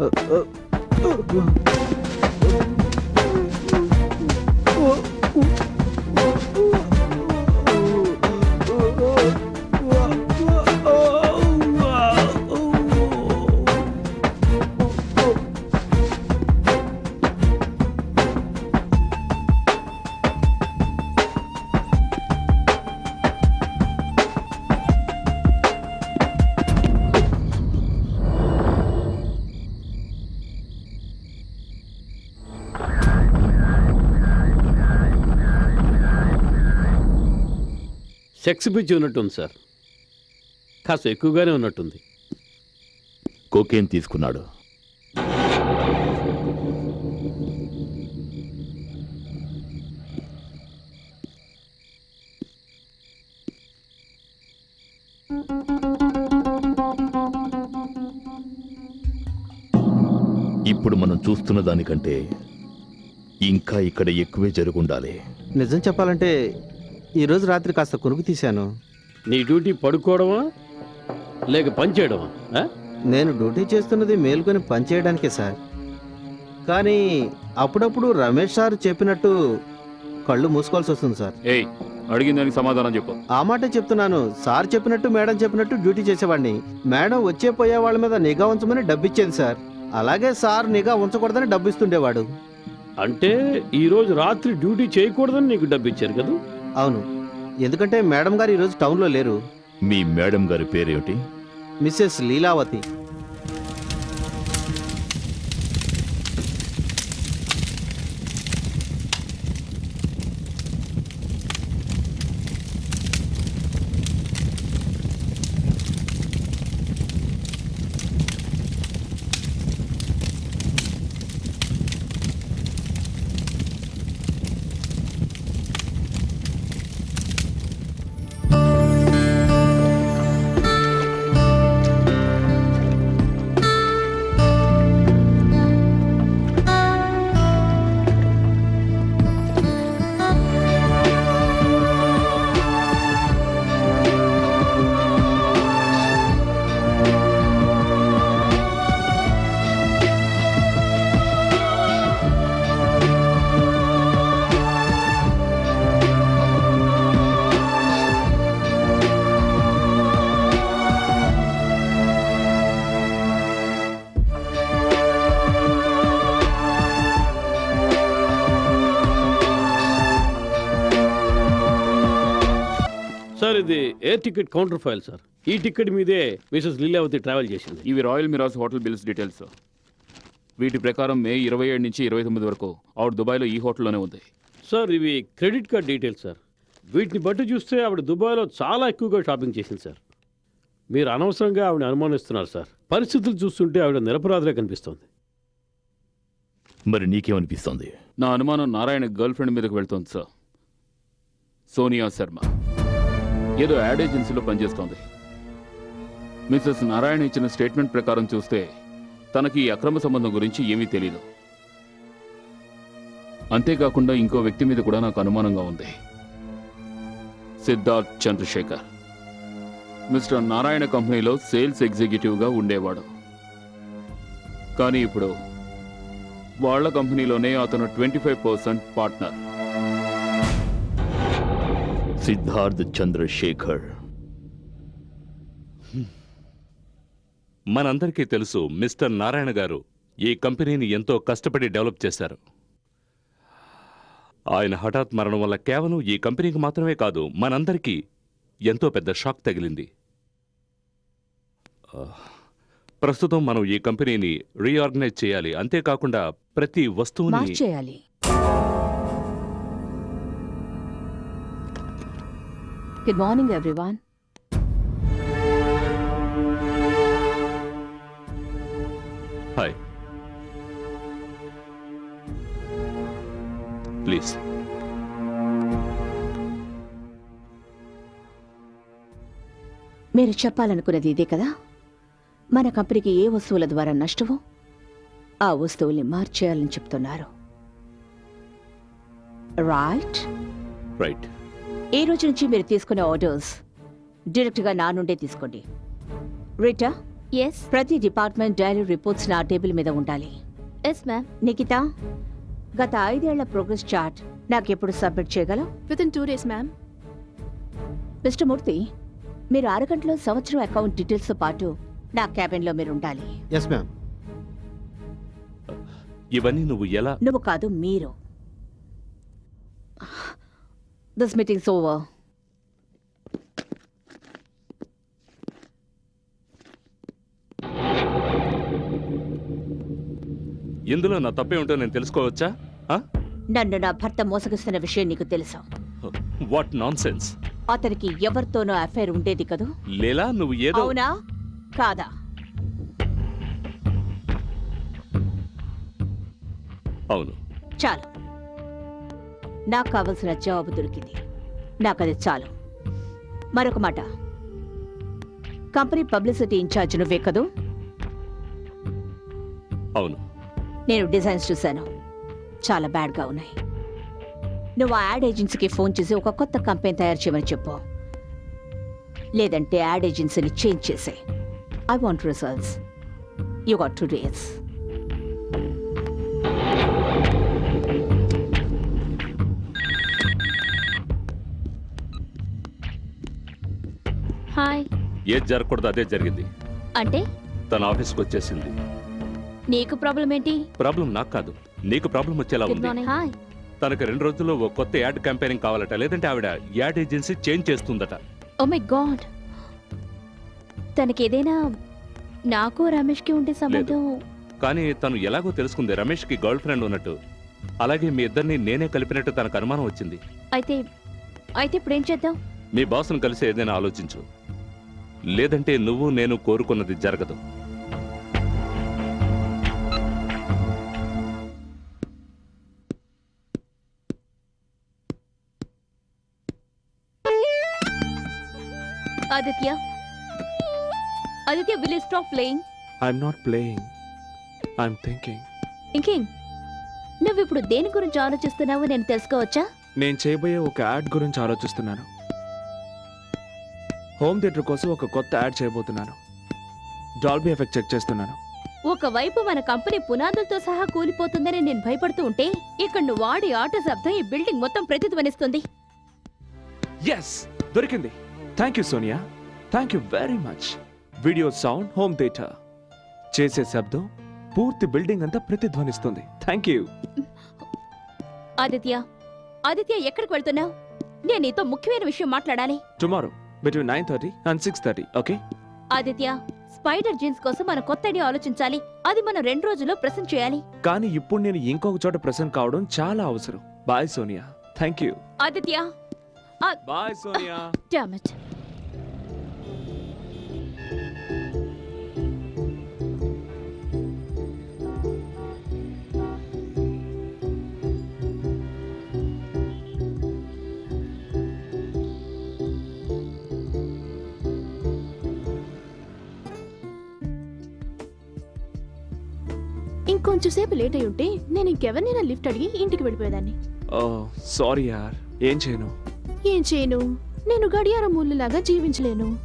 Uh, uh, uh, sex పిచ్చి ఉన్నట్టుంది sir. కాస్త ఎక్కువగానే ఉన్నట్టుంది. కోకేన్ తీసుకున్నాడు. ఇప్పుడు మనం చూస్తున్న దానికంటే ఇంకా ఇక్కడ ఎక్కువే జరుగుండాలి. నిజం చెప్పాలంటే ఈరోజు రాత్రి కాస్త కొనుక్కు తీశాను. నీ డ్యూటీ పడుకోవడమా? లేక పని చేయడమా ఆ? నేను డ్యూటీ చేస్తున్నది మేల్కొని పనిచేయడానికే సార్. కానీ అప్పుడప్పుడు రమేష్ సార్ చెప్పినట్టు కళ్ళు మూసుకోవాల్సి వస్తుంది సార్. ఏయ్ అడిగిన దానికి సమాధానం చెప్పు. ఆ మాటే చెప్తున్నాను. సార్ చెప్పినట్టు మేడం చెప్పినట్టు డ్యూటీ చేసేవాడిని. మేడం వచ్చే పోయే వాళ్ళ మీద నిఘా ఉంచమని డబ్బిచ్చేది సార్. అలాగే సార్ నిఘా ఉంచకూడదని డబ్బు ఇస్తుండేవాడు అంటే ఈ రోజు రాత్రి డ్యూటీ చేయకూడదని నీకు డబ్బు ఇచ్చారు కదా? అవును. ఎందుకంటే మేడం గారు ఈరోజు టౌన్లో లేరు. మీ మేడం గారి పేరేమిటి? మిస్సెస్ లీలావతి. సార్ ఇది air ticket counter file sir. ఈ టికెట్ మీదే మిసెస్ లీలావతి ట్రావెల్ చేసింది. ఇవి Royal Mirage hotel bills details వీటి ప్రకారం మే ఇరవై ఏడు నుంచి ఇరవై తొమ్మిది వరకు ఆవిడ దుబాయ్లో ఈ హోటల్లోనే ఉంది. సార్ ఇవి క్రెడిట్ కార్డ్ డీటెయిల్స్ సార్. వీటిని బట్టి చూస్తే ఆవిడ దుబాయ్లో చాలా ఎక్కువగా షాపింగ్ చేసింది సార్. మీరు అనవసరంగా ఆవిడ అనుమానిస్తున్నారు సార్. పరిస్థితులు చూస్తుంటే ఆవిడ నిరపరాధిగా కనిపిస్తోంది. మరి నీకేమనిపిస్తోంది? నా అనుమానం నారాయణ గర్ల్ ఫ్రెండ్ మీదకి వెళ్తోంది సార్. సోనియా శర్మ. ఏదో యాడ్ ఏజెన్సీలో పనిచేస్తోంది. మిస్సెస్ నారాయణ ఇచ్చిన స్టేట్మెంట్ ప్రకారం చూస్తే తనకి ఈ అక్రమ సంబంధం గురించి ఏమీ తెలియదు అంతేకాకుండా ఇంకో వ్యక్తి మీద కూడా నాకు అనుమానంగా ఉంది. సిద్ధార్థ్ చంద్రశేఖర్. మిస్టర్ నారాయణ కంపెనీలో సేల్స్ ఎగ్జిక్యూటివ్గా ఉండేవాడు. కానీ ఇప్పుడు వాళ్ళ కంపెనీలోనే అతను twenty five percent partner. Siddharth Chandrasekhar. మనందరికీ తెలుసు మిస్టర్ నారాయణ గారు ఈ కంపెనీని ఎంతో కష్టపడి డెవలప్ చేశారు. ఆయన హఠాత్ మరణం వల్ల కేవలం ఈ కంపెనీకి మాత్రమే కాదు మనందరికీ ఎంతో పెద్ద షాక్ తగిలింది. ప్రస్తుతం మనం ఈ కంపెనీని రీఆర్గనైజ్ చేయాలి. అంతేకాకుండా ప్రతి వస్తువుని మార్చేయాలి. Good morning everyone hi please మీరు చెప్పాలనుకున్నది ఇదే కదా? మన కంపెనీకి ఏ వస్తువుల ద్వారా నష్టమో? ఆ వస్తువుల్ని మార్చేయాలని చెప్తున్నారు. రైట్ రైట్ ఈ రోజు నుంచి మీరు తీసుకునే ఆర్డర్స్ డైరెక్ట్గా నా నుండే తీసుకోండి. రీటా ఎస్ ప్రతి డిపార్ట్మెంట్ డైలీ రిపోర్ట్స్ నా టేబుల్ మీద ఉండాలి. ఎస్ మ్యామ్ నిఖిత గత ఐదేళ్ళ ప్రోగ్రెస్ చార్ట్ నాకెప్పుడు సబ్మిట్ చేయగలవు? Within two days ma'am mister Murthy మీరు అరగంటలో సంవత్సరం అకౌంట్ డీటెయిల్స్తో పాటు నా క్యాబిన్లో మీరు ఉండాలి. ఎస్ మ్యామ్ ఇవన్నీ నువ్వు ఎలా నువ్వు కాదు మీరు. దిస్ మీటింగ్స్ ఓవర్ ఇందులో నా తప్పే ఉంటో నేను తెలుసుకోవచ్చా? నన్ను నా భర్త మోసగిస్తున్న విషయం నీకు తెలుసు? వాట్ నాన్ సెన్స్ అతనికి ఎవరితోనో అఫైర్ ఉండేది కదూ? లేలా నువ్వు ఏదో అవునా? కాదా? అవును. చాలు. నాకు కావలసిన జవాబు దొరికింది. నాకు అది చాలు. మరొక మాట. కంపెనీ పబ్లిసిటీ ఇన్ఛార్జ్ నువ్వే కదూ? అవును. నేను డిజైన్స్ చూశాను. చాలా బ్యాడ్గా ఉన్నాయి. నువ్వు ఆ యాడ్ ఏజెన్సీకి ఫోన్ చేసి ఒక కొత్త కంపెనీ తయారు చేయమని చెప్పు. లేదంటే యాడ్ ఏజెన్సీని చేంజ్ చేసే I want results. You got two days hi. ఏది జరగకూడదు అదే జరిగింది. అంటే? తన ఆఫీస్కి వచ్చేసింది నీకు ప్రాబ్లం ఏంటి? ప్రాబ్లం నాకు కాదు. నీకు ప్రాబ్లం వచ్చేలా ఉంది. హాయ్ తనకు రెండు రోజుల్లో ఓ కొత్త యాడ్ క్యాంపెయినింగ్ కావాలట లేదంటే ఆవిడ యాడ్ ఏజెన్సీ చేంజ్ చేస్తుందట. ఓ మై గాడ్ తనకి ఏదైనా నాకు రమేష్కి ఉండే సంబంధం? కానీ తను ఎలాగో తెలుసుకుంది రమేష్కి గర్ల్ ఫ్రెండ్ ఉన్నట్టు. అలాగే మీ ఇద్దరిని నేనే కలిపినట్టు తనకు అనుమానం వచ్చింది. అయితే అయితే ఇప్పుడు ఏం చేద్దాం? మీ బాస్ను కలిసి ఏదైనా ఆలోచించు. లేదంటే నువ్వు నేను కోరుకున్నది జరగదు. Aditya. Aditya will stop playing I'm not playing. I'm thinking. ఇంకేం? నువ్వు ఇప్పుడు దేని గురించి ఆలోచిస్తున్నావో నేను తెలుసుకోవచ్చా? నేను చేయబోయే ఒక యాడ్ గురించి ఆలోచిస్తున్నాను. హోమ్ థియేటర్ కోసం ఒక కొత్త యాడ్ చేయబోతున్నాను. డాల్బీ ఎఫెక్ట్ చెక్ చేస్తున్నాను. ఒకవైపు మన కంపెనీ పునాదులతో సహా కూలిపోతుందని నేను భయపడుతూ ఉంటే ఇక్కడ నువ్వు వాడి ఆట శబ్దం ఈ బిల్డింగ్ మొత్తం ప్రతిధ్వనిస్తుంది. ఎస్ దొరికింది. Thank you Sonia thank you very much video sound home theatre చేసే శబ్దం పూర్తి బిల్డింగ్ అంతా ప్రతిధ్వనిస్తుంది. థ్యాంక్ యూ ఆదిత్య ఆదిత్య ఎక్కడికి వెళ్తున్నావు? నేను నీతో ముఖ్యమైన విషయం మాట్లాడాలి. Tomorrow between nine thirty and six thirty okay Aditya spider jeans కోసం మనం కొత్త ఐడియా ఆలోచించాలి. అది మనం రెండు రోజుల్లో ప్రెసెంట్ చేయాలి. కానీ ఇప్పుడు నేను ఇంకొక చోట ప్రెసెంట్ కావడం చాలా అవసరం. Bye Sonia thank you Aditya bye Sonia damn it ఇంకొంచెం సేపు లేట్ అయి ఉంటే నేను ఇంకెవరినైనా లిఫ్ట్ అడిగి ఇంటికి వెళ్ళిపోయేదాన్ని. ఓ సారీ యార్. ఏం చేయను? ఏం చేయను? నేను గడియారం ముళ్ళులాగా జీవించలేను.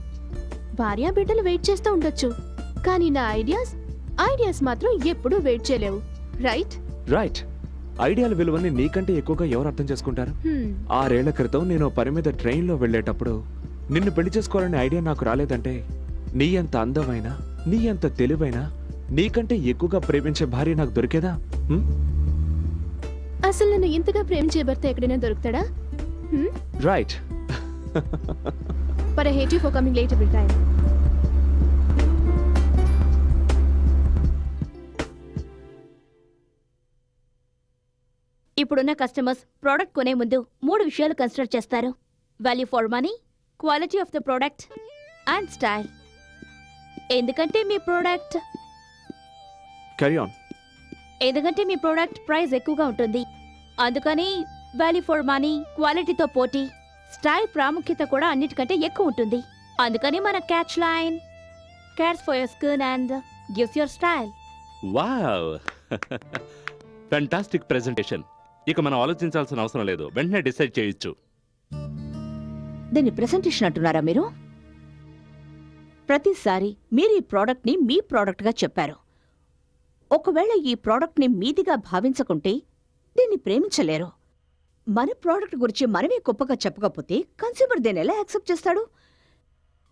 భార్య బిడ్డలు వెయిట్ చేస్తూ ఉండొచ్చు. కానీ నా ఐడియాస్ ఐడియాస్ మాత్రం ఎప్పుడూ వెయిట్ చేయలేవు. రైట్ రైట్ ఐడియాల విలువని నీకంటే ఎక్కువగా ఎవరు అర్థం చేసుకుంటారు? ఆరేళ్ళ క్రితం నేను పని మీద ట్రైన్లో వెళ్ళేటప్పుడు నిన్ను పెళ్ళి చేసుకోవాలనే ఐడియా నాకు రాలేదంటే నీ అంత అందమైన నీ అంత తెలివైన నీకంటే ఎక్కువగా ప్రేమించే భార్య నాకు దొరికేదా? అసలు నన్ను ఇంతగా ప్రేమించే భర్త ఎక్కడైనా దొరుకుతాడా? Right but I hate you for coming late every time ఇప్పుడున్న కస్టమర్స్ ప్రోడక్ట్ కొనే ముందు మూడు విషయాలు కన్సిడర్ చేస్తారు. Value for money quality of the product and style ఎందుకంటే మీ ప్రోడక్ట్ క్యారీ ఆన్ ఎందుకంటే మీ ప్రోడక్ట్ ప్రైస్ ఎక్కువగా ఉంటుంది. అందుకని వాల్యూ ఫర్ మనీ క్వాలిటీతో పోటీ స్టైల్ ప్రాముఖ్యత కూడా అన్నిటికంటే ఎక్కువ ఉంటుంది. అందుకని మన catch line cats for your skin and gives your style wow fantastic presentation ఇక మనం ఆలోచించాల్సిన అవసరం లేదు. వెంటనే డిసైడ్ చేయొచ్చు. దీన్ని ప్రెసెంటేషన్ అంటున్నారా మీరు? ప్రతిసారి మీరు ఈ ప్రోడక్ట్ని మీ ప్రోడక్ట్గా చెప్పారు. ఒకవేళ ఈ ప్రోడక్ట్ని మీదిగా భావించకుంటే దీన్ని ప్రేమించలేరు. మన ప్రోడక్ట్ గురించి మనమే గొప్పగా చెప్పకపోతే కన్స్యూమర్ దీన్ని ఎలా యాక్సెప్ట్ చేస్తాడు?